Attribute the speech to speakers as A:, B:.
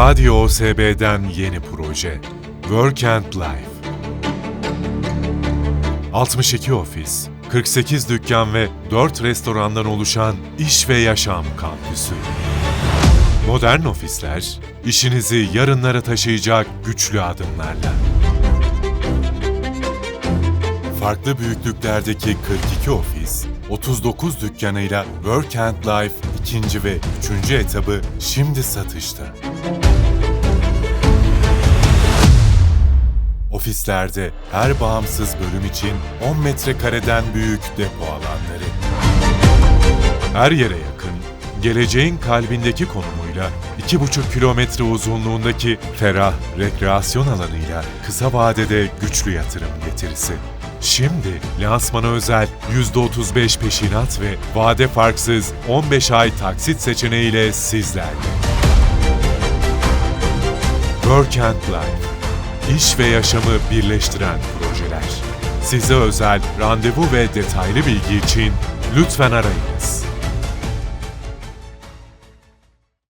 A: Radyo OSB'den yeni proje. Work and Life. 62 ofis, 48 dükkan ve 4 restorandan oluşan iş ve yaşam kampüsü. Modern ofisler, işinizi yarınlara taşıyacak güçlü adımlarla. Farklı büyüklüklerdeki 42 ofis, 39 dükkanıyla Work and Life ikinci ve üçüncü etabı şimdi satışta. Ofislerde her bağımsız bölüm için 10 metrekareden büyük depo alanları. Her yere geleceğin kalbindeki konumuyla 2,5 kilometre uzunluğundaki ferah rekreasyon alanıyla kısa vadede güçlü yatırım getirisi. Şimdi lansmana özel %35 peşinat ve vade farksız 15 ay taksit seçeneğiyle sizlerle. Work and Life İş ve yaşamı birleştiren projeler. Size özel randevu ve detaylı bilgi için lütfen arayınız.